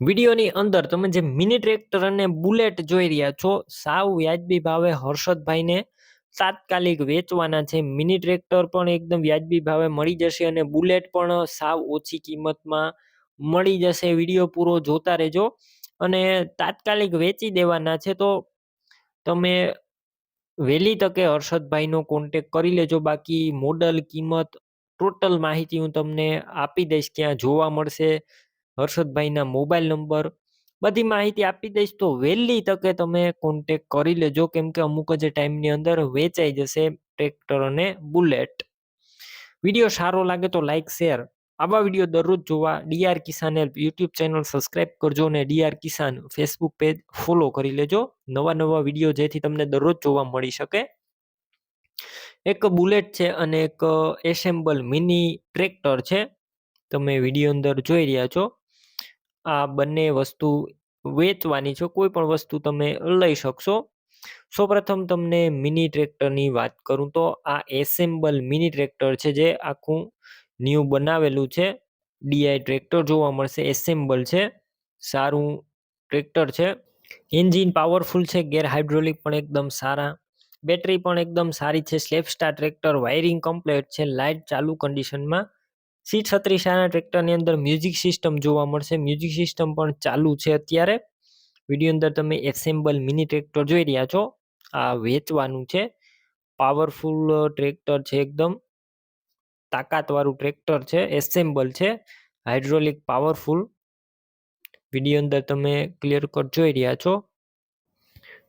વિડીયોની અંદર તમે જે મિની ટ્રેક્ટર અને બુલેટ જોઈ રહ્યા છો, સાવ વ્યાજબી ભાવે હર્ષદભાઈને તાત્કાલિક વેચવાના છે. મિની ટ્રેક્ટર પણ એકદમ વ્યાજબી ભાવે મળી જશે અને બુલેટ પણ સાવ ઓછી કિંમતમાં મળી જશે. વીડિયો પૂરો જોતા રહેજો અને તાત્કાલિક વેચી દેવાના છે તો તમે વહેલી તકે હર્ષદભાઈનો કોન્ટેક કરી લેજો. બાકી મોડલ કિંમત ટોટલ માહિતી હું તમને આપી દઈશ ક્યાં જોવા મળશે. હર્ષદભાઈના મોબાઈલ નંબર. બધી માહિતી આપી દઈશ તો વહેલી તકે તમે કોન્ટેક કરી લેજો. કેમ કે અમુક જ ટાઈમની અંદર વેચાઈ જશે ટ્રેક્ટર અને બુલેટ વીડિયો સારો લાગે તો લાઈક શેર આવા વીડિયો દરરોજ જોવા DR Kisan help YouTube channel subscribe કરજો અને DR Kisan Facebook page follow કરી લેજો. નવા નવા વીડિયો જેથી તમને દરરોજ જોવા મળી શકે. એક બુલેટ છે અને એક એસેમ્બલ મિની ટ્રેક્ટર છે. તમે વીડિયો અંદર જોઈ રહ્યા છો. આ બંને વસ્તુ વેચવાની છે, કોઈ પણ વસ્તુ તમે લઈ શકશો. સૌપ્રથમ તમને મિની ટ્રેક્ટરની વાત કરું તો આ એસેમ્બલ મિની ટ્રેક્ટર છે, જે આખું ન્યૂ બનાવેલું છે. ડીઆઈ ટ્રેક્ટર જોવા મળશે, એસેમ્બલ છે. સારું ટ્રેક્ટર છે. એન્જિન પાવરફુલ છે, ગેર હાઇડ્રોલિક પણ એકદમ સારા. બેટરી પણ એકદમ સારી છે સ્લેપસ્ટાર ટ્રેક્ટર, વાયરિંગ કમ્પ્લેટ છે, લાઇટ ચાલુ કન્ડિશનમાં. સી છત્રીસ આના ટ્રેક્ટરની અંદર મ્યુઝિક સિસ્ટમ જોવા મળશે. મ્યુઝિક સિસ્ટમ પણ ચાલુ છે અત્યારે. વીડિયો અંદર તમે એસેમ્બલ મિની ટ્રેક્ટર જોઈ રહ્યા છો. આ વેચવાનું છે. પાવરફુલ ટ્રેક્ટર છે એકદમ. તાકાતવાળું ટ્રેક્ટર છે. એસેમ્બલ છે. Hydraulic powerful. વીડિયો અંદર તમે ક્લિયર કટ જોઈ રહ્યા છો.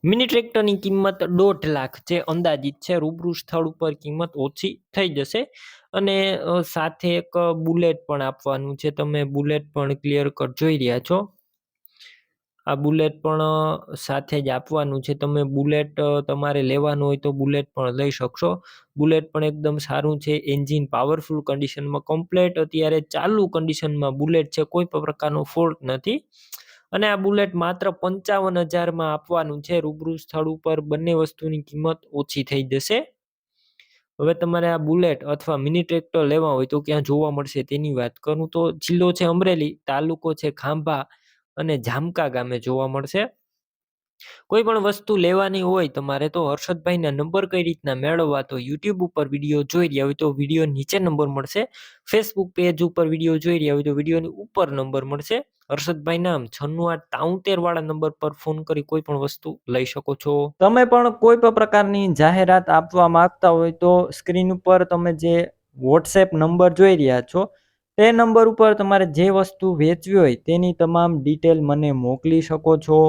મિની ટ્રેક્ટરની કિંમત દોઢ લાખ છે. અંદાજિત છે. રૂબરૂ સ્થળ ઉપર કિંમત ઓછી થઈ જશે અને સાથે એક બુલેટ પણ આપવાનું છે. તમે બુલેટ પણ ક્લિયર કટ જોઈ રહ્યા છો. આ બુલેટ પણ સાથે જ આપવાનું છે. તમે બુલેટ તમારે લેવાનું હોય તો બુલેટ પણ લઈ શકશો. બુલેટ પણ એકદમ સારું છે. એન્જિન પાવરફુલ કન્ડિશનમાં કમ્પ્લેટ અત્યારે ચાલુ કન્ડિશનમાં બુલેટ છે. કોઈ પણ પ્રકારનો ફોલ્ટ નથી. અને આ બુલેટ માત્ર પંચાવન હજારમાં આપવાનું છે. રૂબરૂ સ્થળ ઉપર બંને વસ્તુની કિંમત ઓછી થઈ જશે. હવે તમારે આ બુલેટ અથવા મિની ટ્રેક્ટર લેવા હોય તો ક્યાં જોવા મળશે તેની વાત કરું તો જિલ્લો છે અમરેલી, તાલુકો છે ખાંભા અને જામકા ગામે જોવા મળશે. કોઈ પણ વસ્તુ લેવાની હોય તમારે તો હર્ષદભાઈના નંબર કઈ રીતના મેળવવા તો યુટ્યુબ ઉપર વીડિયો જોઈ રહ્યા હોય તો વીડિયો નીચે નંબર મળશે. ફેસબુક પેજ ઉપર વીડિયો જોઈ રહ્યા હોય તો વિડીયોની ઉપર નંબર મળશે. હર્ષદભાઈ નામ છન્નું આઠ તાઉતેર વાળા નંબર પર ફોન કરી કોઈ પણ વસ્તુ લઈ શકો છો. તમે પણ કોઈ પણ પ્રકારની જાહેરાત આપવા માંગતા હોય તો સ્ક્રીન ઉપર તમે જે વોટ્સએપ નંબર જોઈ રહ્યા છો, તે નંબર ઉપર તમારે જે વસ્તુ વેચવી હોય તેની તમામ ડિટેલ મને મોકલી શકો છો.